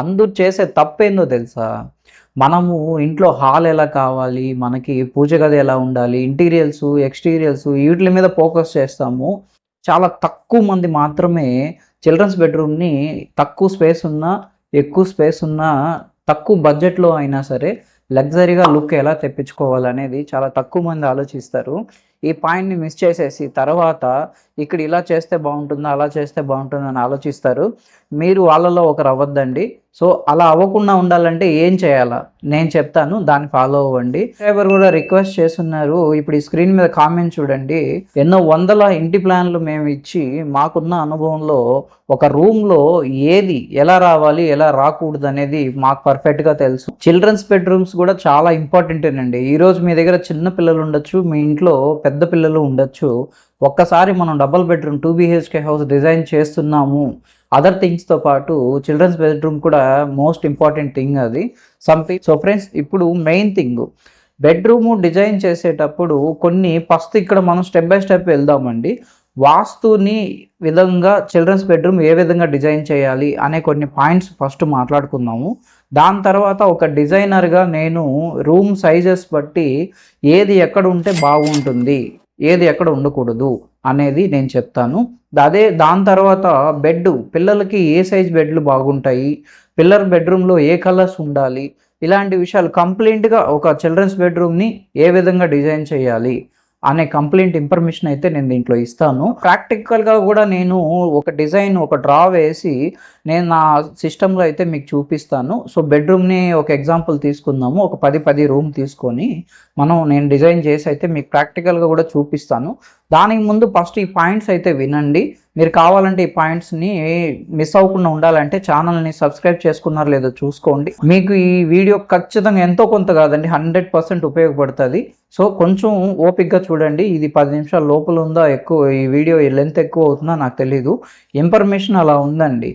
అందరూ చేసే తప్పేందో తెలుసా? మనము ఇంట్లో హాల్ ఎలా కావాలి? మనకి పూజ గది ఎలా ఉండాలి? ఇంటీరియల్స్ ఎక్స్టీరియల్స్ వీటి మీద ఫోకస్ చేస్తాము. చాలా తక్కువ మంది మాత్రమే చిల్డ్రన్స్ బెడ్రూమ్ని తక్కువ స్పేస్ ఉన్నా ఎక్కువ స్పేస్ ఉన్నా తక్కువ బడ్జెట్లో అయినా సరే లగ్జరీగా లుక్ ఎలా తెప్పించుకోవాలనేది చాలా తక్కువ మంది ఆలోచిస్తారు. ఈ పాయింట్ని మిస్ చేసేసి తర్వాత ఇక్కడ ఇలా చేస్తే బాగుంటుందా అలా చేస్తే బాగుంటుందా అని ఆలోచిస్తారు. మీరు వాళ్ళలో ఒకరు అవ్వద్దండి. సో అలా అవ్వకుండా ఉండాలంటే ఏం చేయాలా? నేను చెప్తాను దాన్ని ఫాలో అవ్వండి. సబ్స్క్రైబర్ కూడా రిక్వెస్ట్ చేస్తున్నారు. ఇప్పుడు ఈ స్క్రీన్ మీద కామెంట్ చూడండి. ఎన్నో వందల ఇంటి ప్లాన్లు మేము ఇచ్చి మాకున్న అనుభవంలో ఒక రూమ్లో ఏది ఎలా రావాలి ఎలా రాకూడదు అనేది మాకు పర్ఫెక్ట్గా తెలుసు. చిల్డ్రన్స్ బెడ్రూమ్స్ కూడా చాలా ఇంపార్టెంట్ అండి. ఈరోజు మీ దగ్గర చిన్న పిల్లలు ఉండొచ్చు మీ ఇంట్లో పెద్ద పిల్లలు ఉండొచ్చు. ఒక్కసారి మనం double bedroom two BHK house design చేస్తున్నాము. అదర్ థింగ్స్తో పాటు చిల్డ్రన్స్ బెడ్రూమ్ కూడా మోస్ట్ ఇంపార్టెంట్ థింగ్ అది. సంథింగ్ సో ఫ్రెండ్స్ ఇప్పుడు మెయిన్ థింగ్. బెడ్రూమ్ డిజైన్ చేసేటప్పుడు కొన్ని ఫస్ట్ ఇక్కడ మనం స్టెప్ బై స్టెప్ వెళ్దామండి. వాస్తుని విధంగా చిల్డ్రన్స్ బెడ్రూమ్ ఏ విధంగా డిజైన్ చేయాలి అనే కొన్ని పాయింట్స్ ఫస్ట్ మాట్లాడుకుందాము. దాని తర్వాత ఒక డిజైనర్గా నేను రూమ్ సైజెస్ బట్టి ఏది ఎక్కడ ఉంటే బాగుంటుంది. ఏది ఎక్కడ ఉండకూడదు అనేది నేను చెప్తాను. అదే దాని తర్వాత బెడ్ పిల్లలకి ఏ సైజ్ బెడ్లు బాగుంటాయి? పిల్లర్ బెడ్రూమ్లో ఏ కలర్స్ ఉండాలి? ఇలాంటి విషయాలు కంప్లీట్గా ఒక చిల్డ్రన్స్ బెడ్రూమ్ని ఏ విధంగా డిజైన్ చేయాలి? అనే కంప్లైంట్ ఇన్ఫర్మేషన్ అయితే నేను దీంట్లో ఇస్తాను. ప్రాక్టికల్గా కూడా నేను ఒక డిజైన్ ఒక డ్రా వేసి నేను నా సిస్టంలో అయితే మీకు చూపిస్తాను. సో బెడ్రూమ్ని ఒక ఎగ్జాంపుల్ తీసుకుందాము. ఒక పది పది రూమ్ తీసుకొని మనం నేను డిజైన్ చేసి అయితే మీకు ప్రాక్టికల్గా కూడా చూపిస్తాను. దానికి ముందు ఫస్ట్ ఈ పాయింట్స్ అయితే వినండి. మీరు కావాలంటే ఈ పాయింట్స్ని మిస్ అవ్వకుండా ఉండాలంటే ఛానల్ని సబ్స్క్రైబ్ చేసుకున్నారు లేదో చూసుకోండి. మీకు ఈ వీడియో ఖచ్చితంగా ఎంతో కొంత కాదండి హండ్రెడ్ పర్సెంట్ ఉపయోగపడుతుంది. సో కొంచెం ఓపిక్గా చూడండి ఇది పది నిమిషాల లోపల ఉందా ఎక్కువ ఈ వీడియో లెంత్ ఎక్కువ అవుతుందా నాకు తెలీదు. ఇన్ఫర్మేషన్ అలా ఉందండి.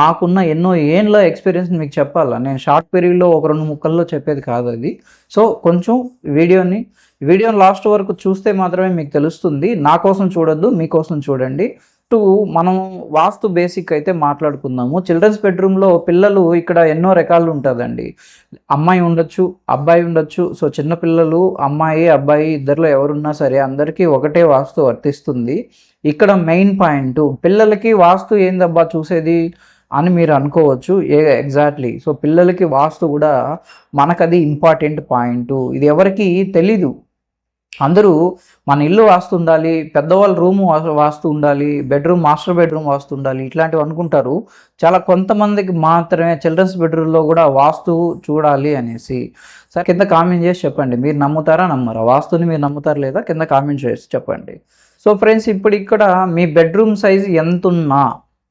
మాకున్న ఎన్నో ఏండ్ల ఎక్స్పీరియన్స్ మీకు చెప్పాలా? నేను షార్ట్ పీరియడ్లో ఒక రెండు ముక్కల్లో చెప్పేది కాదు అది. సో కొంచెం వీడియోని వీడియోని లాస్ట్ వరకు చూస్తే మాత్రమే మీకు తెలుస్తుంది. నా కోసం చూడొద్దు మీకోసం చూడండి. టు మనం వాస్తు బేసిక్ అయితే మాట్లాడుకుందాము. చిల్డ్రన్స్ బెడ్రూమ్లో పిల్లలు ఇక్కడ ఎన్నో రకాలు ఉంటుందండి. అమ్మాయి ఉండొచ్చు అబ్బాయి ఉండొచ్చు. సో చిన్న పిల్లలు అమ్మాయి అబ్బాయి ఇద్దరిలో ఎవరున్నా సరే అందరికీ ఒకటే వాస్తు వర్తిస్తుంది. ఇక్కడ మెయిన్ పాయింట్ పిల్లలకి వాస్తు ఏందబ్బా చూసేది అని మీరు అనుకోవచ్చు. ఏ ఎగ్జాక్ట్లీ సో పిల్లలకి వాస్తు కూడా మనకది ఇంపార్టెంట్ పాయింట్ ఇది ఎవరికి తెలీదు. అందరూ మన ఇల్లు వాస్తు ఉండాలి పెద్దవాళ్ళ రూమ్ వాస్తు ఉండాలి బెడ్రూమ్ మాస్టర్ బెడ్రూమ్ వాస్తు ఉండాలి ఇట్లాంటివి అనుకుంటారు. చాలా కొంతమందికి మాత్రమే చిల్డ్రన్స్ బెడ్రూమ్లో కూడా వాస్తు చూడాలి అనేసి. సార్ కింద కామెంట్ చేసి చెప్పండి. మీరు నమ్ముతారా నమ్మరా? వాస్తుని మీరు నమ్ముతారా లేదా? కింద కామెంట్ చేసి చెప్పండి. సో ఫ్రెండ్స్ ఇప్పుడు ఇక్కడ మీ బెడ్రూమ్ సైజ్ ఎంతున్నా?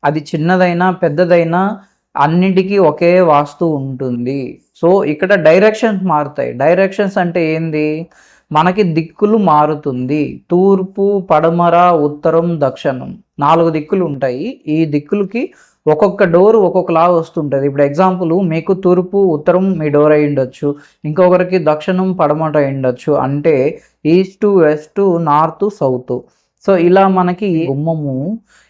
అది చిన్నదైనా పెద్దదైనా అన్నిటికీ ఒకే వాస్తు ఉంటుంది. సో ఇక్కడ డైరెక్షన్స్ మారుతాయి. డైరెక్షన్స్ అంటే ఏంది? మనకి దిక్కులు మారుతుంది. తూర్పు పడమర ఉత్తరం దక్షిణం నాలుగు దిక్కులు ఉంటాయి. ఈ దిక్కులకి ఒక్కొక్క డోర్ ఒక్కొక్కలా వస్తుంటుంది. ఇప్పుడు ఎగ్జాంపుల్ మీకు తూర్పు ఉత్తరం మీ డోర్ అయి ఉండొచ్చు. ఇంకొకరికి దక్షిణం పడమట అయి ఉండొచ్చు. అంటే east west north south. So ఇలా మనకి గుమ్మము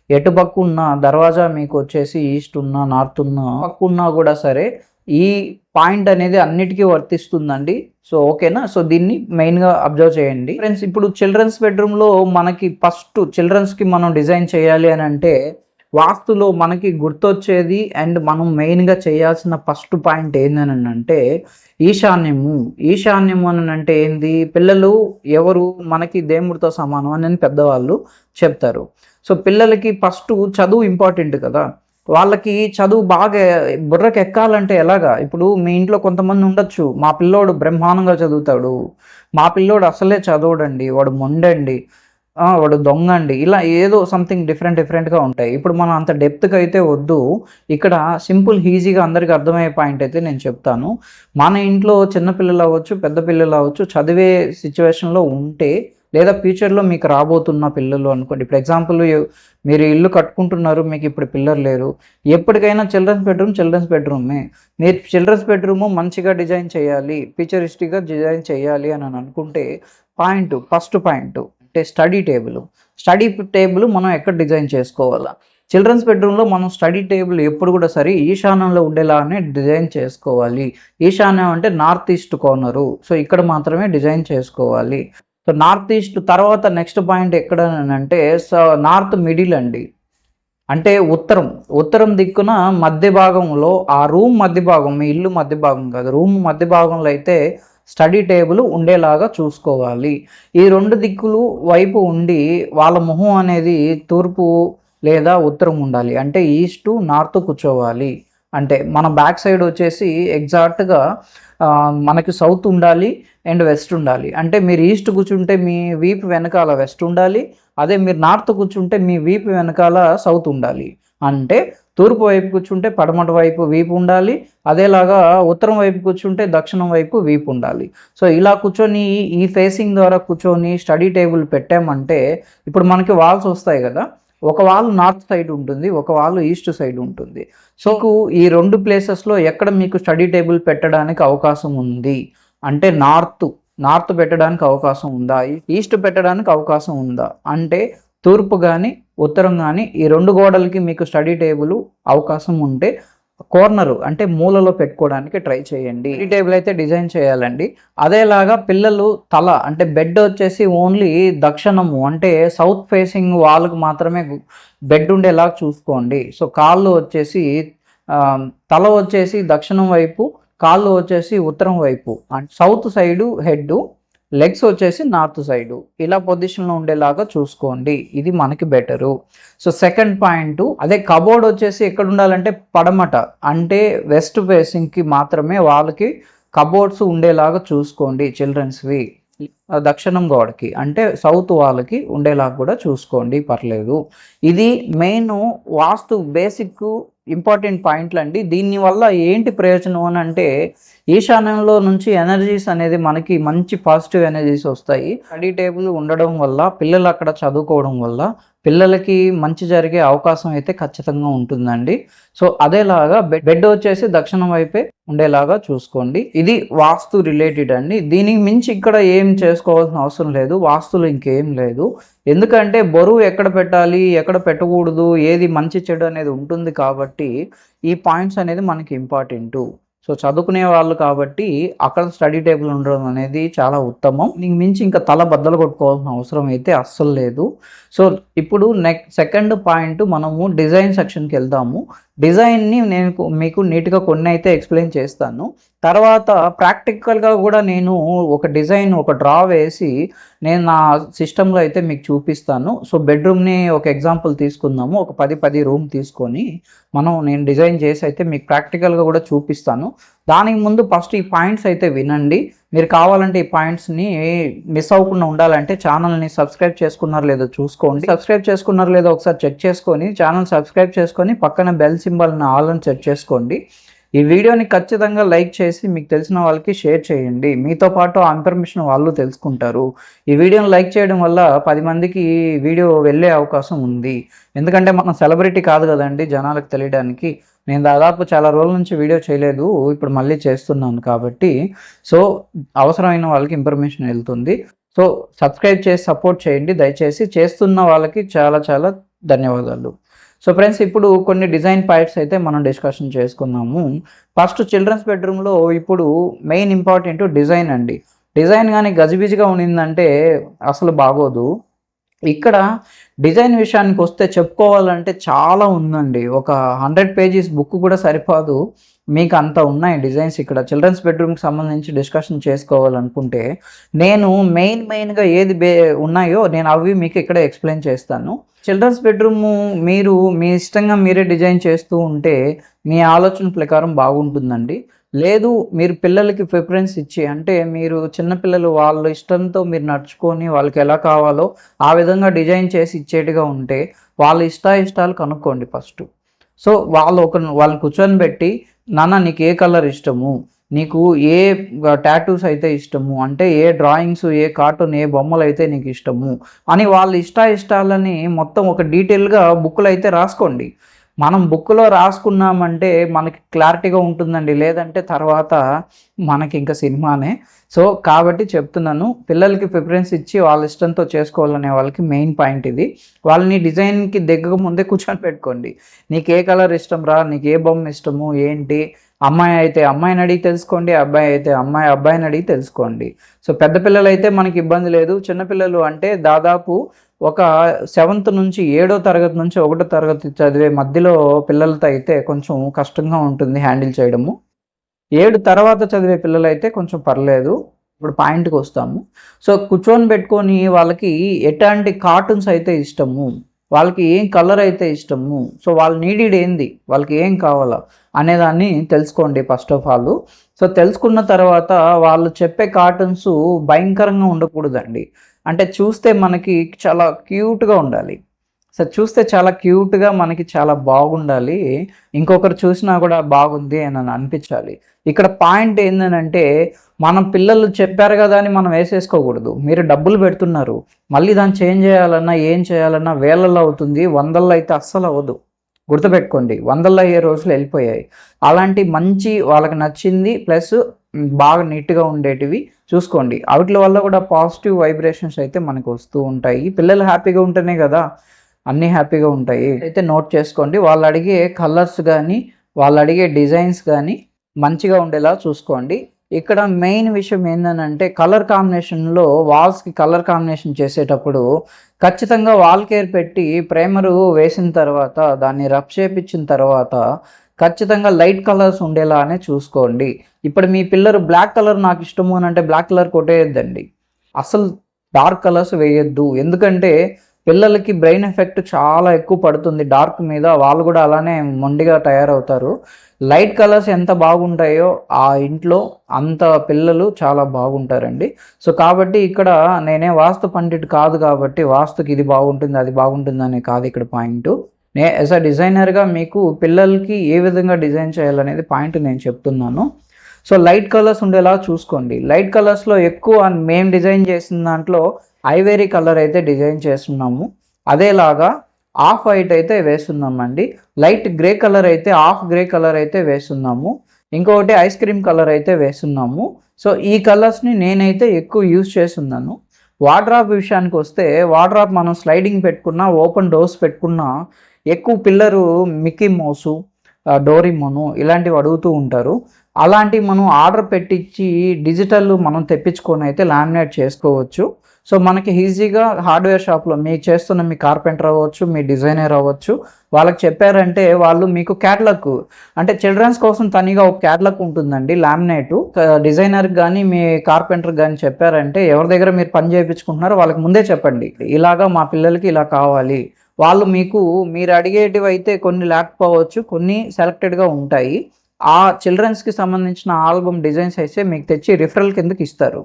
ఎటు పక్క ఉన్న దర్వాజా మీకు వచ్చేసి ఈస్ట్ ఉన్న నార్త్ ఉన్న పక్క ఉన్నా కూడా సరే ఈ పాయింట్ అనేది అన్నిటికీ వర్తిస్తుందండి. సో ఓకేనా సో దీన్ని మెయిన్గా అబ్జర్వ్ చేయండి. ఫ్రెండ్స్ ఇప్పుడు చిల్డ్రన్స్ బెడ్రూమ్లో మనకి ఫస్ట్ చిల్డ్రన్స్కి మనం డిజైన్ చేయాలి అని అంటే వాస్తులో మనకి గుర్తొచ్చేది అండ్ మనం మెయిన్గా చేయాల్సిన ఫస్ట్ పాయింట్ ఏందని అంటే ఈశాన్యము. ఈశాన్యము అని అంటే ఏంది? పిల్లలు ఎవరు? మనకి దేవుడితో సమానం అని పెద్దవాళ్ళు చెప్తారు. సో పిల్లలకి ఫస్ట్ చదువు ఇంపార్టెంట్ కదా? వాళ్ళకి చదువు బాగా బుర్రకి ఎక్కాలంటే ఎలాగా? ఇప్పుడు మీ ఇంట్లో కొంతమంది ఉండొచ్చు. మా పిల్లోడు బ్రహ్మాండంగా చదువుతాడు. మా పిల్లోడు అసలే చదవడండి. వాడు మొండండి. వాడు దొంగండి. ఇలా ఏదో సంథింగ్ డిఫరెంట్ డిఫరెంట్గా ఉంటాయి. ఇప్పుడు మనం అంత డెప్త్కి అయితే వద్దు. ఇక్కడ సింపుల్ ఈజీగా అందరికి అర్థమయ్యే పాయింట్ అయితే నేను చెప్తాను. మన ఇంట్లో చిన్నపిల్లలు అవ్వచ్చు పెద్ద పిల్లలు అవ్వచ్చు చదివే సిచ్యువేషన్లో ఉంటే లేదా ఫ్యూచర్లో మీకు రాబోతున్న పిల్లలు అనుకోండి. ఇప్పుడు ఎగ్జాంపుల్ మీరు ఇల్లు కట్టుకుంటున్నారు మీకు ఇప్పుడు పిల్లలు లేరు. ఎప్పటికైనా చిల్డ్రన్స్ బెడ్రూమ్ చిల్డ్రన్స్ బెడ్రూమే మీరు చిల్డ్రన్స్ బెడ్రూమ్ మంచిగా డిజైన్ చేయాలి ఫ్యూచరిస్టిక్గా డిజైన్ చేయాలి అని అనుకుంటే పాయింట్ ఫస్ట్ పాయింట్ అంటే స్టడీ టేబుల్ స్టడీ టేబుల్ మనం ఎక్కడ డిజైన్ చేసుకోవాలా? చిల్డ్రన్స్ బెడ్రూమ్లో మనం స్టడీ టేబుల్ ఎప్పుడు కూడా సరే ఈశాన్యంలో ఉండేలానే డిజైన్ చేసుకోవాలి. ఈశాన్యం అంటే నార్త్ ఈస్ట్ కార్నరు సో ఇక్కడ మాత్రమే డిజైన్ చేసుకోవాలి. సో నార్త్ ఈస్ట్ తర్వాత నెక్స్ట్ పాయింట్ ఎక్కడ అంటే సో నార్త్ మిడిల్ అండి. అంటే ఉత్తరం. ఉత్తరం దిక్కున మధ్య భాగంలో ఆ రూమ్ మధ్య భాగం మీ ఇల్లు మధ్య భాగం కాదు రూమ్ మధ్య భాగంలో అయితే స్టడీ టేబుల్ ఉండేలాగా చూసుకోవాలి. ఈ రెండు దిక్కులు వైపు ఉండి వాళ్ళ మొహం అనేది తూర్పు లేదా ఉత్తరం ఉండాలి. అంటే ఈస్టు నార్త్ కూర్చోవాలి. అంటే మన బ్యాక్ సైడ్ వచ్చేసి ఎగ్జాక్ట్గా మనకి సౌత్ ఉండాలి అండ్ వెస్ట్ ఉండాలి. అంటే మీరు ఈస్ట్ కూర్చుంటే మీ వీపు వెనకాల వెస్ట్ ఉండాలి అదే మీరు నార్త్ కూర్చుంటే మీ వీపు వెనకాల సౌత్ ఉండాలి. అంటే తూర్పు వైపు కూర్చుంటే పడమటి వైపు వీపు ఉండాలి అదేలాగా ఉత్తరం వైపు కూర్చుంటే దక్షిణం వైపు వీపు ఉండాలి. సో ఇలా కూర్చొని ఈ ఫేసింగ్ ద్వారా కూర్చొని స్టడీ టేబుల్ పెట్టామంటే ఇప్పుడు మనకి వాల్స్ వస్తాయి కదా ఒక వాల్ నార్త్ సైడ్ ఉంటుంది ఒక వాల్ ఈస్ట్ సైడ్ ఉంటుంది. సో ఈ రెండు ప్లేసెస్లో ఎక్కడ మీకు స్టడీ టేబుల్ పెట్టడానికి అవకాశం ఉంది? అంటే నార్త్ నార్త్ పెట్టడానికి అవకాశం ఉందా? ఈస్ట్ పెట్టడానికి అవకాశం ఉందా? అంటే తూర్పు కానీ ఉత్తరం కానీ ఈ రెండు గోడలకి మీకు స్టడీ టేబుల్ అవకాశం ఉంటే కార్నరు అంటే మూలలో పెట్టుకోవడానికి ట్రై చేయండి. ఈ టేబుల్ అయితే డిజైన్ చేయాలండి. అదేలాగా పిల్లలు తల అంటే బెడ్ వచ్చేసి ఓన్లీ దక్షిణము అంటే సౌత్ ఫేసింగ్ వాళ్ళకు మాత్రమే బెడ్ ఉండేలాగా చూసుకోండి. సో కాళ్ళు వచ్చేసి తల వచ్చేసి దక్షిణం వైపు కాళ్ళు వచ్చేసి ఉత్తరం వైపు. And south side head legs వచ్చేసి నార్త్ సైడ్. ఇలా పొజిషన్లో ఉండేలాగా చూసుకోండి. ఇది మనకి బెటరు సో సెకండ్ పాయింట్ అదే కబోర్డ్ వచ్చేసి ఎక్కడ ఉండాలంటే పడమట. అంటే వెస్ట్ ఫేసింగ్కి మాత్రమే వాళ్ళకి కబోర్డ్స్ ఉండేలాగా చూసుకోండి చిల్డ్రన్స్వి దక్షిణం గోడకి అంటే సౌత్ వాళ్ళకి ఉండేలాగా కూడా చూసుకోండి పర్లేదు. ఇది మెయిన్ వాస్తు బేసిక్ ఇంపార్టెంట్ పాయింట్లు అండి దీనివల్ల ఏంటి ప్రయోజనం అని అంటే ఈశాన్యంలో నుంచి ఎనర్జీస్ అనేది మనకి మంచి పాజిటివ్ ఎనర్జీస్ వస్తాయి. స్టడీ టేబుల్ ఉండడం వల్ల పిల్లలు అక్కడ చదువుకోవడం వల్ల పిల్లలకి మంచి జరిగే అవకాశం అయితే ఖచ్చితంగా ఉంటుందండి. సో అదేలాగా బెడ్ వచ్చేసి దక్షిణం వైపే ఉండేలాగా చూసుకోండి. ఇది వాస్తు రిలేటెడ్ అండి. దీనికి మించి ఇక్కడ ఏం చేసుకోవాల్సిన అవసరం లేదు. వాస్తులు ఇంకేం లేదు. ఎందుకంటే బరువు ఎక్కడ పెట్టాలి ఎక్కడ పెట్టకూడదు ఏది మంచి చెడు అనేది ఉంటుంది కాబట్టి ఈ పాయింట్స్ అనేది మనకి ఇంపార్టెంట్ సో చదువుకునే వాళ్ళు కాబట్టి అక్కడ స్టడీ టేబుల్ ఉండడం అనేది చాలా ఉత్తమం. నీకు మించి ఇంకా తల బద్దలు కొట్టుకోవాల్సిన అవసరం అయితే అస్సలు లేదు. సో ఇప్పుడు నెక్ సెకండ్ పాయింట్ మనము డిజైన్ సెక్షన్కి వెళ్దాము. డిజైన్ని నేను మీకు నీట్గా కొన్ని అయితే ఎక్స్ప్లెయిన్ చేస్తాను. తర్వాత ప్రాక్టికల్గా కూడా నేను ఒక డిజైన్ ఒక డ్రా వేసి నేను నా సిస్టంలో అయితే మీకు చూపిస్తాను. సో బెడ్రూమ్ని ఒక ఎగ్జాంపుల్ తీసుకుందాము. ఒక పది పది రూమ్ తీసుకొని మనం నేను డిజైన్ చేసి అయితే మీకు ప్రాక్టికల్గా కూడా చూపిస్తాను. దానికి ముందు ఫస్ట్ ఈ పాయింట్స్ అయితే వినండి. మీరు కావాలంటే ఈ పాయింట్స్ని మిస్ అవ్వకుండా ఉండాలంటే ఛానల్ని సబ్స్క్రైబ్ చేసుకున్నారు లేదో చూసుకోండి. సబ్స్క్రైబ్ చేసుకున్నారు లేదో ఒకసారి చెక్ చేసుకొని ఛానల్ సబ్స్క్రైబ్ చేసుకొని పక్కన బెల్ సింబల్ని ఆల్ అని సెట్ చేసుకోండి. ఈ వీడియోని ఖచ్చితంగా లైక్ చేసి మీకు తెలిసిన వాళ్ళకి షేర్ చేయండి. మీతో పాటు ఆ ఇన్ఫర్మేషన్ వాళ్ళు తెలుసుకుంటారు. ఈ వీడియోని లైక్ చేయడం వల్ల పది మందికి వీడియో వెళ్ళే అవకాశం ఉంది. ఎందుకంటే మనం సెలబ్రిటీ కాదు కదండి జనాలకు తెలియడానికి. నేను దాదాపు చాలా రోజుల నుంచి వీడియో చేయలేదు. ఇప్పుడు మళ్ళీ చేస్తున్నాను కాబట్టి. సో అవసరమైన వాళ్ళకి ఇన్ఫర్మేషన్ వెళ్తుంది. సో సబ్స్క్రైబ్ చేసి సపోర్ట్ చేయండి. దయచేసి చేస్తున్న వాళ్ళకి చాలా చాలా ధన్యవాదాలు. సో ఫ్రెండ్స్ ఇప్పుడు కొన్ని డిజైన్ పాయింట్స్ అయితే మనం డిస్కషన్ చేసుకున్నాము ఫస్ట్ చిల్డ్రన్స్ బెడ్రూమ్లో ఇప్పుడు మెయిన్ ఇంపార్టెంట్ డిజైన్ అండి. డిజైన్ కానీ గజిబిజిగా ఉండిందంటే అసలు బాగోదు. ఇక్కడ డిజైన్ విషయానికి వస్తే చెప్పుకోవాలంటే చాలా ఉందండి. ఒక హండ్రెడ్ పేజీస్ బుక్ కూడా సరిపోదు. మీకు అంత ఉన్నాయి డిజైన్స్ ఇక్కడ. చిల్డ్రన్స్ బెడ్రూమ్కి సంబంధించి డిస్కషన్ చేసుకోవాలనుకుంటే నేను మెయిన్ మెయిన్గా ఏది బే ఉన్నాయో నేను అవి మీకు ఇక్కడ ఎక్స్ప్లెయిన్ చేస్తాను. చిల్డ్రన్స్ బెడ్రూమ్ మీరు మీ ఇష్టంగా మీరే డిజైన్ చేస్తూ ఉంటే మీ ఆలోచన ప్రకారం బాగుంటుందండి. లేదు మీరు పిల్లలకి ప్రిఫరెన్స్ ఇచ్చి అంటే మీరు చిన్నపిల్లలు వాళ్ళ ఇష్టంతో మీరు నడుచుకొని వాళ్ళకి ఎలా కావాలో ఆ విధంగా డిజైన్ చేసి ఇచ్చేట్టుగా ఉంటే వాళ్ళ ఇష్ట ఇష్టాలు కనుక్కోండి ఫస్ట్. సో వాళ్ళు ఒక వాళ్ళని కూర్చొని పెట్టి నాన్న నీకు ఏ కలర్ ఇష్టము? నీకు ఏ టాటూస్ అయితే ఇష్టము? అంటే ఏ డ్రాయింగ్స్ ఏ కార్టూన్ ఏ బొమ్మలు అయితే నీకు ఇష్టము? అని వాళ్ళ ఇష్ట ఇష్టాలని మొత్తం ఒక డీటెయిల్గా బుక్లో అయితే రాసుకోండి. మనం బుక్లో రాసుకున్నామంటే మనకి క్లారిటీగా ఉంటుందండి. లేదంటే తర్వాత మనకి ఇంకా సినిమానే. సో కాబట్టి చెప్తున్నాను. పిల్లలకి ప్రిఫరెన్స్ ఇచ్చి వాళ్ళ ఇష్టంతో చేసుకోవాలనే వాళ్ళకి మెయిన్ పాయింట్ ఇది. వాళ్ళని డిజైన్కి దగ్గర ముందే కూర్చొని పెట్టుకోండి. నీకు ఏ కలర్ ఇష్టం రా నీకు ఏ బొమ్మ ఇష్టము ఏంటి? అమ్మాయి అయితే అమ్మాయిని అడిగి తెలుసుకోండి అబ్బాయి అయితే అమ్మాయి అబ్బాయిని అడిగి తెలుసుకోండి. సో పెద్ద పిల్లలు అయితే మనకి ఇబ్బంది లేదు. చిన్నపిల్లలు అంటే దాదాపు ఒక సెవెంత్ నుంచి ఏడో తరగతి నుంచి ఒకటో తరగతి చదివే మధ్యలో పిల్లలతో అయితే కొంచెం కష్టంగా ఉంటుంది హ్యాండిల్ చేయడము. ఏడు తర్వాత చదివే పిల్లలు అయితే కొంచెం పర్లేదు. ఇప్పుడు పాయింట్కి వస్తాము. సో కూర్చొని పెట్టుకొని వాళ్ళకి ఎట్లాంటి కార్టూన్స్ అయితే ఇష్టము? వాళ్ళకి ఏం కలర్ అయితే ఇష్టము? సో వాళ్ళ నీడెడ్ ఏంది? వాళ్ళకి ఏం కావాలా? అనేదాన్ని తెలుసుకోండి ఫస్ట్ ఆఫ్ ఆల్ సో తెలుసుకున్న తర్వాత వాళ్ళు చెప్పే కార్టూన్స్ భయంకరంగా ఉండకూడదండి. అంటే చూస్తే మనకి చాలా క్యూట్గా ఉండాలి. సో చూస్తే చాలా క్యూట్గా మనకి చాలా బాగుండాలి. ఇంకొకరు చూసినా కూడా బాగుంది అని అనిపించాలి. ఇక్కడ పాయింట్ ఏంటంటే మనం పిల్లలు చెప్పారు కదా అని మనం వేసేసుకోకూడదు. మీరు డబ్బులు పెడుతున్నారు. మళ్ళీ దాన్ని చేంజ్ చేయాలన్నా ఏం చేయాలన్నా వేలల్లో అవుతుంది. వందల్లో అయితే అస్సలు అవ్వదు. గుర్తుపెట్టుకోండి. వందల్లో అయ్యే రోజులు వెళ్ళిపోయాయి. అలాంటి మంచి వాళ్ళకి నచ్చింది ప్లస్ బాగా నీట్గా ఉండేటివి చూసుకోండి. వాటి వల్ల కూడా పాజిటివ్ వైబ్రేషన్స్ అయితే మనకు వస్తూ ఉంటాయి. పిల్లలు హ్యాపీగా ఉంటేనే కదా అన్నీ హ్యాపీగా ఉంటాయి. అయితే నోట్ చేసుకోండి. వాళ్ళు అడిగే కలర్స్ కానీ వాళ్ళు అడిగే డిజైన్స్ కానీ మంచిగా ఉండేలా చూసుకోండి. ఇక్కడ మెయిన్ విషయం ఏంటంటే కలర్ కాంబినేషన్లో వాల్స్కి కలర్ కాంబినేషన్ చేసేటప్పుడు ఖచ్చితంగా వాల్ కేర్ పెట్టి ప్రైమరు వేసిన తర్వాత దాన్ని రఫ్ చేపించిన తర్వాత ఖచ్చితంగా లైట్ కలర్స్ ఉండేలానే చూసుకోండి. ఇప్పుడు మీ పిల్లలు బ్లాక్ కలర్ నాకు ఇష్టము అని అంటే బ్లాక్ కలర్ కొట్టేయద్దండి. అసలు డార్క్ కలర్స్ వేయొద్దు. ఎందుకంటే పిల్లలకి బ్రెయిన్ ఎఫెక్ట్ చాలా ఎక్కువ పడుతుంది. డార్క్ మీద వాళ్ళు కూడా అలానే మొండిగా తయారవుతారు. లైట్ కలర్స్ ఎంత బాగుంటాయో ఆ ఇంట్లో అంత పిల్లలు చాలా బాగుంటారండి. సో కాబట్టి ఇక్కడ నేనే వాస్తు పండిట్ కాదు కాబట్టి వాస్తుకి ఇది బాగుంటుంది అది బాగుంటుంది అనే కాదు ఇక్కడ పాయింట్. నే యాజ్ అ డిజైనర్గా మీకు పిల్లలకి ఏ విధంగా డిజైన్ చేయాలనేది పాయింట్ నేను చెప్తున్నాను. సో లైట్ కలర్స్ ఉండేలా చూసుకోండి. లైట్ కలర్స్లో ఎక్కువ మేము డిజైన్ చేసిన దాంట్లో ఐవేరీ కలర్ అయితే డిజైన్ చేస్తున్నాము. అదేలాగా ఆఫ్ వైట్ అయితే వేస్తున్నామండి. లైట్ గ్రే కలర్ అయితే ఆఫ్ గ్రే కలర్ అయితే వేస్తున్నాము. ఇంకొకటి ఐస్ క్రీమ్ కలర్ అయితే వేస్తున్నాము. సో ఈ కలర్స్ని నేనైతే ఎక్కువ యూజ్ చేస్తున్నాను. వాడ్రాప్ విషయానికి వస్తే వాడ్రాప్ మనం స్లైడింగ్ పెట్టుకున్నా ఓపెన్ డోర్స్ పెట్టుకున్నా ఎక్కువ పిల్లరు మిక్కీ మోసు డోరిమోను ఇలాంటివి అడుగుతూ ఉంటారు. అలాంటివి మనం ఆర్డర్ పెట్టించి డిజిటల్ మనం తెప్పించుకొని అయితే లామినేట్ చేసుకోవచ్చు. సో మనకి ఈజీగా హార్డ్వేర్ షాప్లో మీకు చేస్తున్న మీ కార్పెంటర్ అవ్వచ్చు మీ డిజైనర్ అవ్వచ్చు వాళ్ళకి చెప్పారంటే వాళ్ళు మీకు క్యాట్లాగ్ అంటే చిల్డ్రన్స్ కోసం తనిగా ఒక క్యాట్లాగ్ ఉంటుందండి లామినేట్. డిజైనర్ కానీ మీ కార్పెంటర్ కానీ చెప్పారంటే ఎవరి దగ్గర మీరు పని చేయించుకుంటున్నారో వాళ్ళకి ముందే చెప్పండి. ఇలాగా మా పిల్లలకి ఇలా కావాలి. వాళ్ళు మీకు మీరు అడిగేటివి అయితే కొన్ని లేకపోవచ్చు కొన్ని సెలెక్టెడ్గా ఉంటాయి. ఆ చిల్డ్రన్స్కి సంబంధించిన ఆల్బమ్ డిజైన్స్ అయితే మీకు తెచ్చి రిఫరల్ కిందకి ఇస్తారు.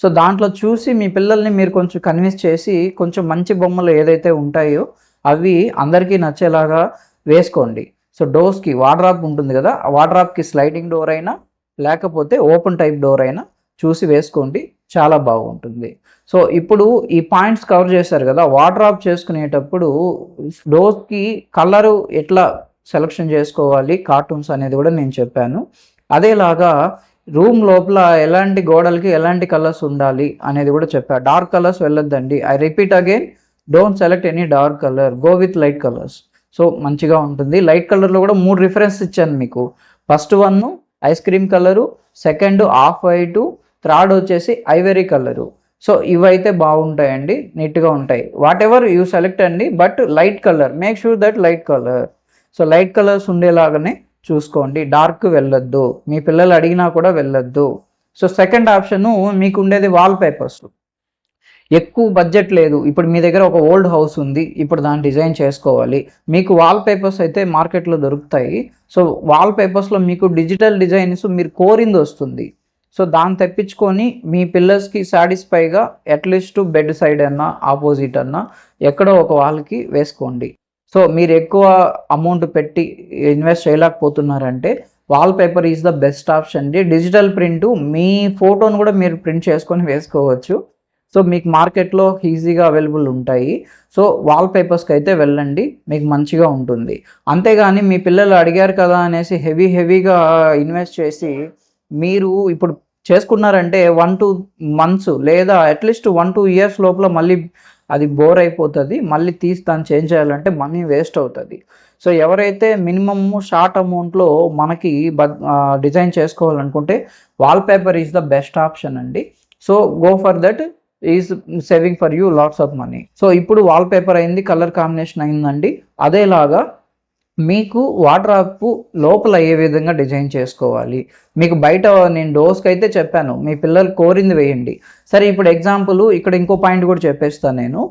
సో దాంట్లో చూసి మీ పిల్లల్ని మీరు కొంచెం కన్విన్స్ చేసి కొంచెం మంచి బొమ్మలు ఏదైతే ఉంటాయో అవి అందరికీ నచ్చేలాగా వేసుకోండి. సో డోర్స్కి వాడ్రాప్ ఉంటుంది కదా ఆ వాడ్రాప్కి స్లైడింగ్ డోర్ అయినా లేకపోతే ఓపెన్ టైప్ డోర్ అయినా చూసి వేసుకోండి. చాలా బాగుంటుంది. సో ఇప్పుడు ఈ పాయింట్స్ కవర్ చేశారు కదా వాటర్ ఆఫ్ చేసుకునేటప్పుడు డోర్కి కలరు ఎట్లా సెలక్షన్ చేసుకోవాలి కార్టూన్స్ అనేది కూడా నేను చెప్పాను. అదేలాగా రూమ్ లోపల ఎలాంటి గోడలకి ఎలాంటి కలర్స్ ఉండాలి అనేది కూడా చెప్పా. Dark colours వెళ్ళొద్దండి. I repeat again don't select any dark colour. Go with light colours. So మంచిగా ఉంటుంది. లైట్ కలర్లో కూడా మూడు రిఫరెన్స్ ఇచ్చాను మీకు. First one ice cream colour second off white third వచ్చేసి ఐవరీ కలరు. సో ఇవైతే బాగుంటాయండి నీట్గా ఉంటాయి. వాట్ ఎవర్ యూ సెలెక్ట్ అండి but light colour make sure that light colour so light colours ఉండేలాగానే చూసుకోండి. డార్క్ వెళ్ళొద్దు. మీ పిల్లలు అడిగినా కూడా వెళ్ళొద్దు. సో సెకండ్ ఆప్షను మీకు ఉండేది వాల్ పేపర్స్ ఎక్కువ బడ్జెట్ లేదు. ఇప్పుడు మీ దగ్గర ఒక ఓల్డ్ హౌస్ ఉంది. ఇప్పుడు దాన్ని డిజైన్ చేసుకోవాలి. మీకు వాల్ పేపర్స్ అయితే మార్కెట్లో దొరుకుతాయి. సో వాల్ పేపర్స్లో మీకు డిజిటల్ డిజైన్స్ మీరు కోరింది వస్తుంది. సో దాన్ని తెప్పించుకొని మీ పిల్లర్స్కి సాటిస్ఫైగా అట్లీస్ట్ బెడ్ సైడ్ అన్నా ఆపోజిట్ అన్నా ఎక్కడో ఒక వాళ్ళకి వేసుకోండి. సో మీరు ఎక్కువ అమౌంట్ పెట్టి invest చేయలేకపోతున్నారంటే wall paper is the best option అండి. డిజిటల్ ప్రింట్ మీ ఫోటోను కూడా మీరు ప్రింట్ చేసుకొని వేసుకోవచ్చు. సో మీకు మార్కెట్లో ఈజీగా అవైలబుల్ ఉంటాయి. సో వాల్ పేపర్స్కి అయితే వెళ్ళండి మీకు మంచిగా ఉంటుంది. అంతేగాని మీ పిల్లలు అడిగారు కదా అనేసి హెవీ హెవీగా ఇన్వెస్ట్ చేసి మీరు ఇప్పుడు చేసుకున్నారంటే వన్ టూ మంత్స్ లేదా at least one two years లోపల మళ్ళీ అది బోర్ అయిపోతుంది మళ్ళీ తీసి దాన్ని చేంజ్ చేయాలంటే మనీ వేస్ట్ అవుతుంది. సో ఎవరైతే మినిమమ్ షార్ట్ అమౌంట్లో మనకి డిజైన్ చేసుకోవాలనుకుంటే wall paper is the best option అండి. So go for that is saving for you lots of money so ఇప్పుడు వాల్ పేపర్ అయింది కలర్ కాంబినేషన్ అయిందండి. అదేలాగా మీకు వాటర్ లోపల ఏ విధంగా డిజైన్ చేసుకోవాలి? మీకు బయట నేను డోర్స్కి అయితే చెప్పాను మీ పిల్లలు కోరింది వేయండి. సరే ఇప్పుడు ఎగ్జాంపుల్ ఇక్కడ ఇంకో పాయింట్ కూడా చెప్పేస్తాను నేను.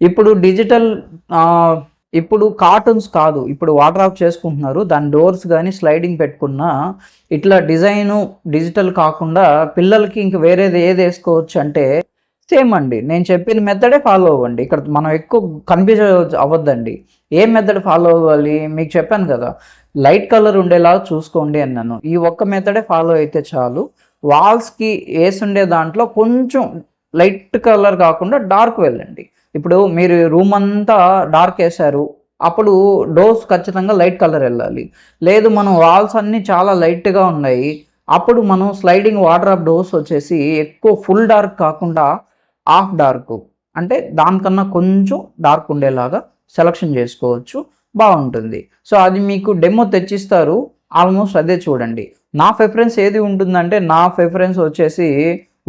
ఇప్పుడు డిజిటల్ ఇప్పుడు కార్టూన్స్ కాదు ఇప్పుడు వాటర్ ఆఫ్ చేసుకుంటున్నారు దాని డోర్స్ కానీ స్లైడింగ్ పెట్టుకున్నా ఇట్లా డిజైను డిజిటల్ కాకుండా పిల్లలకి ఇంక వేరేది ఏది వేసుకోవచ్చు అంటే సేమ్ అండి. నేను చెప్పిన మెథడే ఫాలో అవ్వండి. ఇక్కడ మనం ఎక్కువ కన్ఫ్యూజ్ అవ్వద్దండి. ఏ మెథడ్ ఫాలో అవ్వాలి? మీకు చెప్పాను కదా. లైట్ కలర్ ఉండేలా చూసుకోండి అన్నాను. ఈ ఒక్క మెథడే ఫాలో అయితే చాలు. వాల్స్కి వేసుండే దాంట్లో కొంచెం లైట్ కలర్ కాకుండా డార్క్ వెళ్ళండి. ఇప్పుడు మీరు రూమ్ అంతా డార్క్ వేశారు. అప్పుడు డోర్స్ ఖచ్చితంగా లైట్ కలర్ వెళ్ళాలి. లేదు మనం వాల్స్ అన్నీ చాలా లైట్గా ఉన్నాయి. అప్పుడు మనం స్లైడింగ్ వాటర్ ఆఫ్ డోర్స్ వచ్చేసి ఎక్కువ ఫుల్ డార్క్ కాకుండా హాఫ్ డార్క్. అంటే దానికన్నా కొంచెం డార్క్ ఉండేలాగా సెలక్షన్ చేసుకోవచ్చు. బాగుంటుంది. సో అది మీకు డెమో తెచ్చిస్తారు. ఆల్మోస్ట్ అదే చూడండి. నా ప్రిఫరెన్స్ ఏది ఉంటుందంటే నా ప్రిఫరెన్స్ వచ్చేసి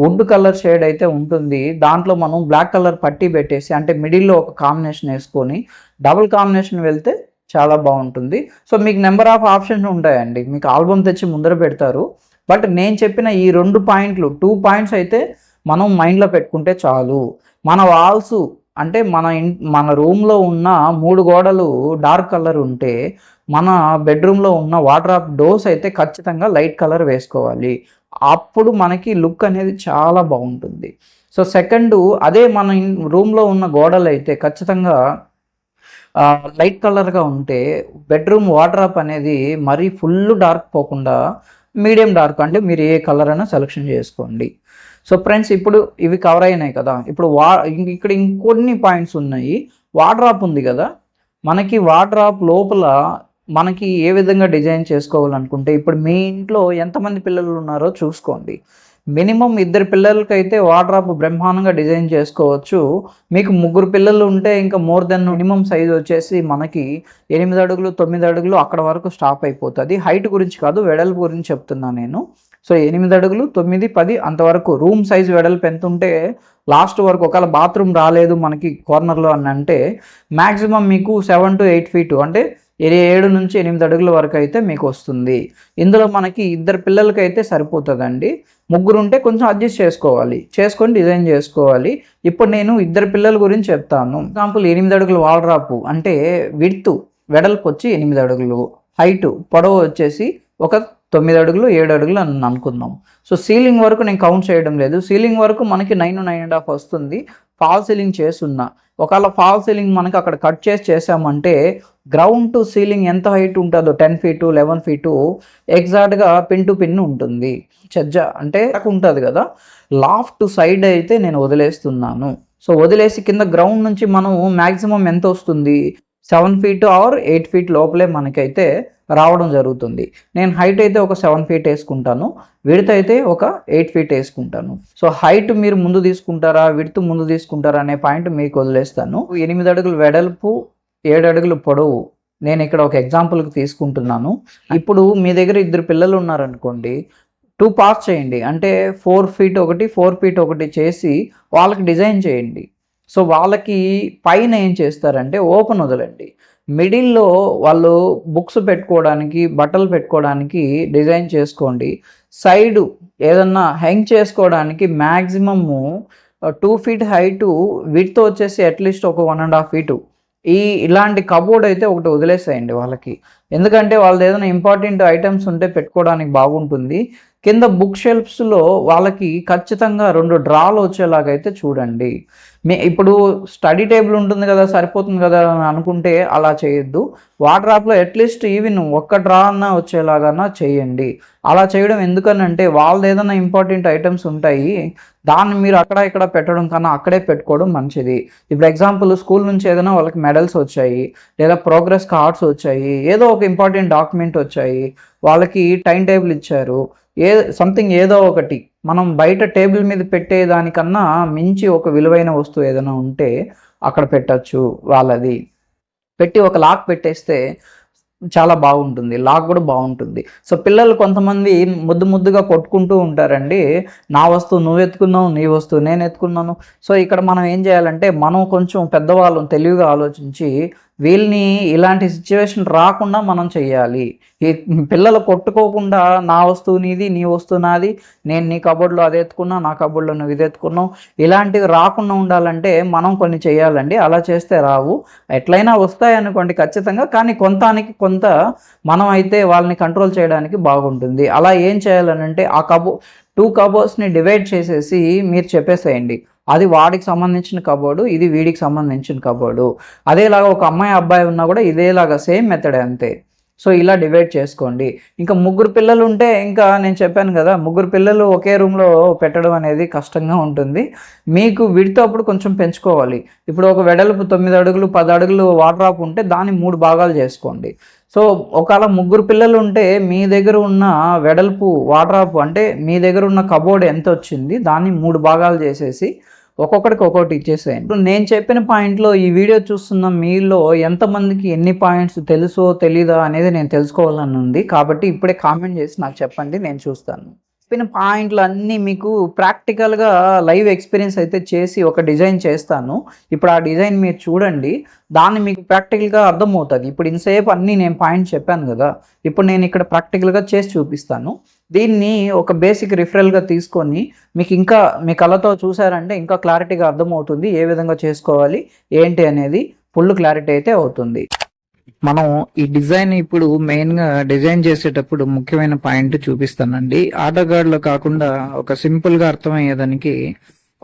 వుడ్ కలర్ షేడ్ అయితే ఉంటుంది. దాంట్లో మనం బ్లాక్ కలర్ పట్టీ పెట్టేసి అంటే మిడిల్లో ఒక కాంబినేషన్ వేసుకొని డబుల్ కాంబినేషన్ వెళ్తే చాలా బాగుంటుంది. సో మీకు నెంబర్ ఆఫ్ ఆప్షన్స్ ఉంటాయండి. మీకు ఆల్బమ్ తెచ్చి ముందర పెడతారు. బట్ నేను చెప్పిన ఈ రెండు పాయింట్లు టూ పాయింట్స్ అయితే మనం మైండ్లో పెట్టుకుంటే చాలు. మన వాల్స్ అంటే మన ఇన్ మన రూమ్లో ఉన్న మూడు గోడలు డార్క్ కలర్ ఉంటే మన బెడ్రూమ్లో ఉన్న వాటర్ ఆఫ్ డోర్స్ అయితే ఖచ్చితంగా లైట్ కలర్ వేసుకోవాలి. అప్పుడు మనకి లుక్ అనేది చాలా బాగుంటుంది. సో సెకండ్ అదే మన రూమ్లో ఉన్న గోడలు అయితే ఖచ్చితంగా లైట్ కలర్గా ఉంటే బెడ్రూమ్ వాటర్ అనేది మరీ ఫుల్ డార్క్ పోకుండా మీడియం డార్క్ అంటే మీరు ఏ కలర్ అయినా సెలెక్షన్ చేసుకోండి. సో ఫ్రెండ్స్ ఇప్పుడు ఇవి కవర్ అయినాయి కదా. ఇప్పుడు వా ఇక్కడ ఇంకొన్ని పాయింట్స్ ఉన్నాయి. వాడ్రాప్ ఉంది కదా. మనకి వాటర్ లోపల మనకి ఏ విధంగా డిజైన్ చేసుకోవాలనుకుంటే ఇప్పుడు మీ ఇంట్లో ఎంతమంది పిల్లలు ఉన్నారో చూసుకోండి. మినిమం ఇద్దరు పిల్లలకైతే వాడ్రాప్ బ్రహ్మాండంగా డిజైన్ చేసుకోవచ్చు. మీకు ముగ్గురు పిల్లలు ఉంటే ఇంకా మోర్ దెన్ మినిమం సైజ్ వచ్చేసి మనకి ఎనిమిది అడుగులు తొమ్మిది అడుగులు అక్కడ వరకు స్టాప్ అయిపోతుంది. హైట్ గురించి కాదు వెడల్పు గురించి చెప్తున్నా నేను. సో ఎనిమిది అడుగులు తొమ్మిది పది అంతవరకు రూమ్ సైజ్ వెడల్పు ఎంత ఉంటే లాస్ట్ వరకు ఒకవేళ బాత్రూమ్ రాలేదు మనకి కార్నర్లో అని అంటే మ్యాక్సిమం మీకు సెవెన్ టు ఎయిట్ ఫీట్ అంటే ఏడు నుంచి ఎనిమిది అడుగుల వరకు అయితే మీకు వస్తుంది. ఇందులో మనకి ఇద్దరు పిల్లలకైతే సరిపోతుందండి. ముగ్గురు ఉంటే కొంచెం అడ్జస్ట్ చేసుకోవాలి. చేసుకొని డిజైన్ చేసుకోవాలి. ఇప్పుడు నేను ఇద్దరు పిల్లల గురించి చెప్తాను. ఎగ్జాంపుల్ ఎనిమిది అడుగులు వాల్డ్రాపు అంటే విడ్త్ వెడల్పు వచ్చి ఎనిమిది అడుగులు. హైట్ పొడవు వచ్చేసి ఒక తొమ్మిది అడుగులు ఏడు అడుగులు అని అనుకుందాం. సో సీలింగ్ వరకు నేను కౌంట్ చేయడం లేదు. సీలింగ్ వరకు మనకి నైన్ నైన్ అండ్ హాఫ్ వస్తుంది. ఫాల్ సీలింగ్ చేస్తున్నా ఒకవేళ ఫాల్ సీలింగ్ మనకి అక్కడ కట్ చేసి చేసామంటే గ్రౌండ్ టు సీలింగ్ ఎంత హైట్ ఉంటుందో టెన్ ఫీటు లెవెన్ ఫీటు ఎగ్జాక్ట్గా పిన్ టు పిన్ ఉంటుంది. చెజ్జ అంటే ఉంటుంది కదా. లాఫ్ట్ సైడ్ అయితే నేను వదిలేస్తున్నాను. సో వదిలేసి కింద గ్రౌండ్ నుంచి మనం మ్యాక్సిమం ఎంత వస్తుంది? Seven feet or eight feet లోపలే మనకైతే రావడం జరుగుతుంది. నేను హైట్ అయితే ఒక సెవెన్ ఫీట్ వేసుకుంటాను. విడత్ అయితే ఒక ఎయిట్ ఫీట్ వేసుకుంటాను. సో హైట్ మీరు ముందు తీసుకుంటారా విడత్ ముందు తీసుకుంటారా అనే పాయింట్ మీకు వదిలేస్తాను. ఎనిమిది అడుగులు వెడల్పు ఏడు అడుగులు పొడవు. నేను ఇక్కడ ఒక ఎగ్జాంపుల్కి తీసుకుంటున్నాను. ఇప్పుడు మీ దగ్గర ఇద్దరు పిల్లలు ఉన్నారనుకోండి టూ పార్ట్స్ చేయండి. అంటే ఫోర్ ఫీట్ ఒకటి ఫోర్ ఫీట్ ఒకటి చేసి వాళ్ళకి డిజైన్ చేయండి. సో వాళ్ళకి పైన ఏం చేస్తారంటే ఓపెన్ వదలండి. మిడిల్లో వాళ్ళు బుక్స్ పెట్టుకోవడానికి బట్టలు పెట్టుకోవడానికి డిజైన్ చేసుకోండి. సైడు ఏదన్నా హ్యాంగ్ చేసుకోవడానికి maximum two feet height with వచ్చేసి అట్లీస్ట్ ఒక వన్ అండ్ హాఫ్ ఫీటు. ఈ ఇలాంటి కబోర్డ్ అయితే ఒకటి వదిలేసేయండి వాళ్ళకి. ఎందుకంటే వాళ్ళది ఏదైనా ఇంపార్టెంట్ ఐటమ్స్ ఉంటే పెట్టుకోవడానికి బాగుంటుంది. కింద బుక్ షెల్ఫ్స్లో వాళ్ళకి ఖచ్చితంగా రెండు డ్రాలు వచ్చేలాగైతే చూడండి. మీ ఇప్పుడు స్టడీ టేబుల్ ఉంటుంది కదా సరిపోతుంది కదా అని అనుకుంటే అలా చేయొద్దు. వాటర్ అట్లీస్ట్ ఈవెన్ ఒక్క డ్రా అన్న వచ్చేలాగా చేయండి. అలా చేయడం ఎందుకనంటే వాళ్ళది ఏదైనా ఇంపార్టెంట్ ఐటమ్స్ ఉంటాయి దాన్ని మీరు అక్కడ ఇక్కడ పెట్టడం కన్నా అక్కడే పెట్టుకోవడం మంచిది. ఇప్పుడు ఎగ్జాంపుల్ స్కూల్ నుంచి ఏదైనా వాళ్ళకి మెడల్స్ వచ్చాయి లేదా ప్రోగ్రెస్ కార్డ్స్ వచ్చాయి ఏదో ఒక ఇంపార్టెంట్ డాక్యుమెంట్ వచ్చాయి వాళ్ళకి టైం టేబుల్ ఇచ్చారు ఏ సంథింగ్ ఏదో ఒకటి. మనం బయట టేబుల్ మీద పెట్టేదానికన్నా మించి ఒక విలువైన వస్తువు ఏదైనా ఉంటే అక్కడ పెట్టచ్చు వాళ్ళది. పెట్టి ఒక లాక్ పెట్టేస్తే చాలా బాగుంటుంది. లాక్ కూడా బాగుంటుంది. సో పిల్లలు కొంతమంది ముద్దు ముద్దుగా కొట్టుకుంటూ ఉంటారండి. నా వస్తువు నువ్వు ఎత్తుకున్నావు నీ వస్తువు నేను ఎత్తుకున్నాను. సో ఇక్కడ మనం ఏం చేయాలంటే మనం కొంచెం పెద్దవాళ్ళం తెలివిగా ఆలోచించి వీళ్ళని ఇలాంటి సిచ్యువేషన్ రాకుండా మనం చేయాలి ఈ పిల్లలు కొట్టుకోకుండా నా వస్తువు నీది నీ వస్తువు నాది నేను నీ కబోర్డ్లో అది ఎత్తుకున్నా నా కబోర్డ్లో నువ్వు ఇది ఎత్తుకున్నావు. ఇలాంటివి రాకుండా ఉండాలంటే మనం కొన్ని చేయాలండి అలా చేస్తే రావు. ఎట్లయినా వస్తాయి అనుకోండి ఖచ్చితంగా కానీ కొంతానికి కొంత మనం అయితే వాళ్ళని కంట్రోల్ చేయడానికి బాగుంటుంది. అలా ఏం చేయాలనంటే ఆ కబో టూ కబోర్డ్స్ని డివైడ్ చేసేసి మీరు చెప్పేసేయండి. అది వాడికి సంబంధించిన కబోర్డు ఇది వీడికి సంబంధించిన కబోర్డు. అదేలాగా ఒక అమ్మాయి అబ్బాయి ఉన్నా కూడా ఇదేలాగా సేమ్ మెథడ్ అంతే. సో ఇలా డివైడ్ చేసుకోండి. ఇంకా ముగ్గురు పిల్లలు ఉంటే ఇంకా నేను చెప్పాను కదా ముగ్గురు పిల్లలు ఒకే రూమ్లో పెట్టడం అనేది కష్టంగా ఉంటుంది. మీకు విడితో అప్పుడు కొంచెం పెంచుకోవాలి. ఇప్పుడు ఒక వెడల్పు తొమ్మిది అడుగులు పది అడుగులు వాటర్ ఆప్ ఉంటే దాన్ని మూడు భాగాలు చేసుకోండి. సో ఒకవేళ ముగ్గురు పిల్లలు ఉంటే మీ దగ్గర ఉన్న వెడల్పు వాటర్ ఆప్ అంటే మీ దగ్గర ఉన్న కబోర్డ్ ఎంత వచ్చింది దాన్ని మూడు భాగాలు చేసేసి ఒక్కొక్కడికి ఒక్కొక్కటి ఇచ్చేసేయండి. ఇప్పుడు నేను చెప్పిన పాయింట్లో ఈ వీడియో చూస్తున్న మీలో ఎంతమందికి ఎన్ని పాయింట్స్ తెలుసో తెలీదా అనేది నేను తెలుసుకోవాలని ఉంది. కాబట్టి ఇప్పుడే కామెంట్ చేసి నాకు చెప్పండి నేను చూస్తాను. చెప్పిన పాయింట్లు అన్నీ మీకు ప్రాక్టికల్గా లైవ్ ఎక్స్పీరియన్స్ అయితే చేసి ఒక డిజైన్ చేస్తాను. ఇప్పుడు ఆ డిజైన్ మీరు చూడండి దాన్ని మీకు ప్రాక్టికల్గా అర్థమవుతుంది. ఇప్పుడు ఇంతసేపు అన్నీ నేను పాయింట్ చెప్పాను కదా ఇప్పుడు నేను ఇక్కడ ప్రాక్టికల్గా చేసి చూపిస్తాను. దీన్ని ఒక బేసిక్ రిఫరల్గా తీసుకొని మీకు ఇంకా మీ కళతో చూసారంటే ఇంకా క్లారిటీగా అర్థమవుతుంది ఏ విధంగా చేసుకోవాలి ఏంటి అనేది ఫుల్ క్లారిటీ అయితే అవుతుంది. మనం ఈ డిజైన్ ఇప్పుడు మెయిన్గా డిజైన్ చేసేటప్పుడు ముఖ్యమైన పాయింట్ చూపిస్తానండి. ఆటగాడ్లో కాకుండా ఒక సింపుల్గా అర్థమయ్యేదానికి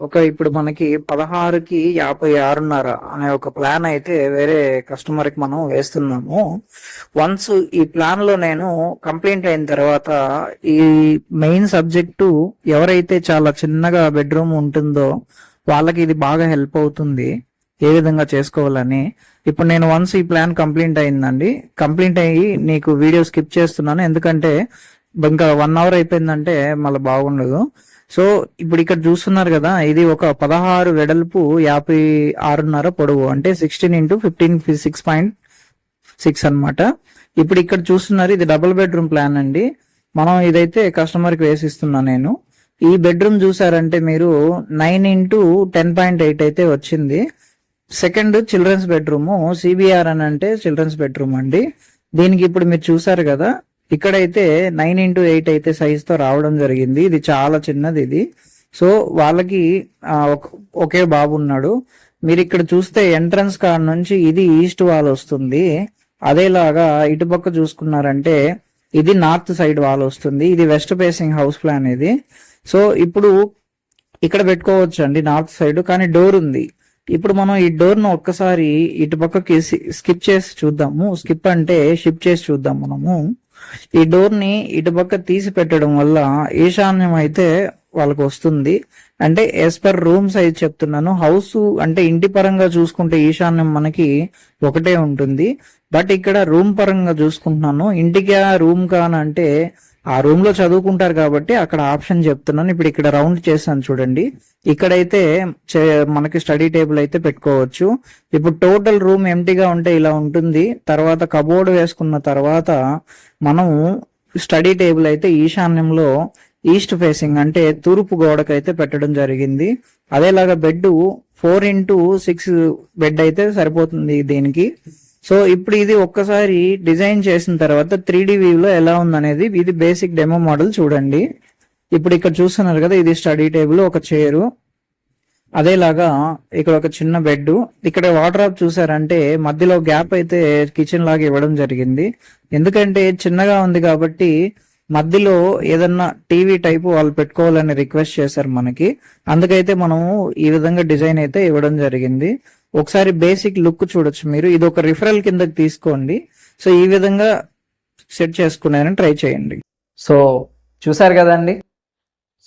ఒక ఇప్పుడు మనకి పదహారుకి యాభై ఆరున్నర అనే ఒక ప్లాన్ అయితే వేరే కస్టమర్కి మనం వేస్తున్నాము. వన్స్ ఈ ప్లాన్లో నేను కంప్లైంట్ అయిన తర్వాత ఈ మెయిన్ సబ్జెక్టు ఎవరైతే చాలా చిన్నగా బెడ్రూమ్ ఉంటుందో వాళ్ళకి ఇది బాగా హెల్ప్ అవుతుంది ఏ విధంగా చేసుకోవాలని. ఇప్పుడు నేను వన్స్ ఈ ప్లాన్ కంప్లీట్ అయిందండి. కంప్లీట్ అయ్యి నీకు వీడియో స్కిప్ చేస్తున్నాను. ఎందుకంటే ఇంకా వన్ అవర్ అయిపోయిందంటే మళ్ళీ బాగుండదు. సో ఇప్పుడు ఇక్కడ చూస్తున్నారు కదా ఇది ఒక పదహారు వెడల్పు యాభై ఆరున్నర పొడవు అంటే sixteen into fifteen six point six అనమాట ఇప్పుడు ఇక్కడ చూస్తున్నారు ఇది డబుల్ బెడ్రూమ్ ప్లాన్ అండి. మనం ఇదైతే కస్టమర్కి వేసిస్తున్నా నేను. ఈ బెడ్రూమ్ చూసారంటే మీరు nine into ten point eight అయితే వచ్చింది. సెకండ్ చిల్డ్రన్స్ బెడ్రూమ్ సిబిఆర్ అని అంటే చిల్డ్రన్స్ బెడ్రూమ్ అండి. దీనికి ఇప్పుడు మీరు చూసారు కదా ఇక్కడైతే నైన్ ఇంటూ ఎయిట్ అయితే సైజ్తో రావడం జరిగింది. ఇది చాలా చిన్నది ఇది. సో వాళ్ళకి ఒకే బాబు ఉన్నాడు. మీరు ఇక్కడ చూస్తే ఎంట్రన్స్ కాడ నుంచి ఇది ఈస్ట్ వాల్ వస్తుంది. అదేలాగా ఇటుపక్క చూసుకున్నారంటే ఇది నార్త్ సైడ్ వాల్ వస్తుంది. ఇది వెస్ట్ ఫేసింగ్ హౌస్ ప్లాన్ ఇది. సో ఇప్పుడు ఇక్కడ పెట్టుకోవచ్చు అండి నార్త్ సైడ్ కానీ డోర్ ఉంది. ఇప్పుడు మనం ఈ డోర్ను ఒక్కసారి ఇటు పక్కకి స్కిప్ చేసి చూద్దాము. స్కిప్ అంటే షిఫ్ట్ చేసి చూద్దాం మనము. ఈ డోర్ని ఇటు పక్క తీసి పెట్టడం వల్ల ఈశాన్యం అయితే వాళ్ళకి వస్తుంది. అంటే ఎస్ పర్ రూమ్ సైజ్ చెప్తున్నాను. హౌస్ అంటే ఇంటి పరంగా చూసుకుంటే ఈశాన్యం మనకి ఒకటే ఉంటుంది. బట్ ఇక్కడ రూమ్ పరంగా చూసుకుంటున్నాను. ఇంటికి రూమ్ కానంటే ఆ రూమ్లో చదువుకుంటారు కాబట్టి అక్కడ ఆప్షన్ చెప్తున్నాను. ఇప్పుడు ఇక్కడ రౌండ్ చేశాను చూడండి. ఇక్కడైతే మనకి స్టడీ టేబుల్ అయితే పెట్టుకోవచ్చు. ఇప్పుడు టోటల్ రూమ్ ఎంటీగా ఉంటే ఇలా ఉంటుంది. తర్వాత కబోర్డ్ వేసుకున్న తర్వాత మనం స్టడీ టేబుల్ అయితే ఈశాన్యంలో ఈస్ట్ ఫేసింగ్ అంటే తూర్పు గోడకైతే పెట్టడం జరిగింది. అదేలాగా bed four into six bed అయితే సరిపోతుంది దీనికి. సో ఇప్పుడు ఇది ఒక్కసారి డిజైన్ చేసిన తర్వాత త్రీ డి వ్యూలో ఎలా ఉందనేది ఇది బేసిక్ డెమో మోడల్ చూడండి. ఇప్పుడు ఇక్కడ చూస్తున్నారు కదా ఇది స్టడీ టేబుల్ ఒక చైరు అదేలాగా ఇక్కడ ఒక చిన్న బెడ్ ఇక్కడ వాటర్ ఆప్ చూసారంటే మధ్యలో గ్యాప్ అయితే కిచెన్ లాగా ఇవ్వడం జరిగింది. ఎందుకంటే చిన్నగా ఉంది కాబట్టి మధ్యలో ఏదన్నా టీవీ టైపు వాళ్ళు పెట్టుకోవాలని రిక్వెస్ట్ చేశారు మనకి. అందుకైతే మనము ఈ విధంగా డిజైన్ అయితే ఇవ్వడం జరిగింది. ఒకసారి బేసిక్ లుక్ చూడొచ్చు మీరు. ఇది ఒక రిఫరల్ కిందకి తీసుకోండి. సో ఈ విధంగా సెట్ చేసుకున్నారని ట్రై చేయండి. సో చూసారు కదండి?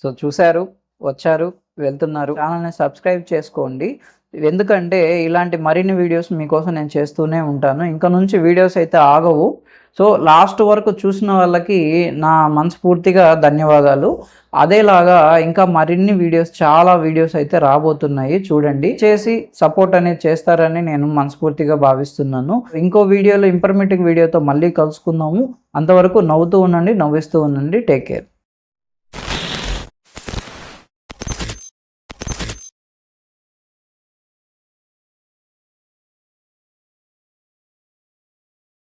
సో చూశారు వచ్చారు వెళ్తున్నారు. ఛానల్ని సబ్స్క్రైబ్ చేసుకోండి. ఎందుకంటే ఇలాంటి మరిన్ని వీడియోస్ మీకోసం నేను చేస్తూనే ఉంటాను. ఇంకా నుంచి వీడియోస్ అయితే ఆగవు. సో లాస్ట్ వరకు చూసిన వాళ్ళకి నా మనస్ఫూర్తిగా ధన్యవాదాలు. అదేలాగా ఇంకా మరిన్ని వీడియోస్ చాలా వీడియోస్ అయితే రాబోతున్నాయి. చూడండి. చేసి సపోర్ట్ అనేది చేస్తారని నేను మనస్ఫూర్తిగా భావిస్తున్నాను. ఇంకో వీడియోలో ఇన్ఫర్మేటివ్ వీడియోతో మళ్ళీ కలుసుకుందాము. అంతవరకు నవ్వుతూ ఉండండి నవ్విస్తూ ఉండండి. Take care.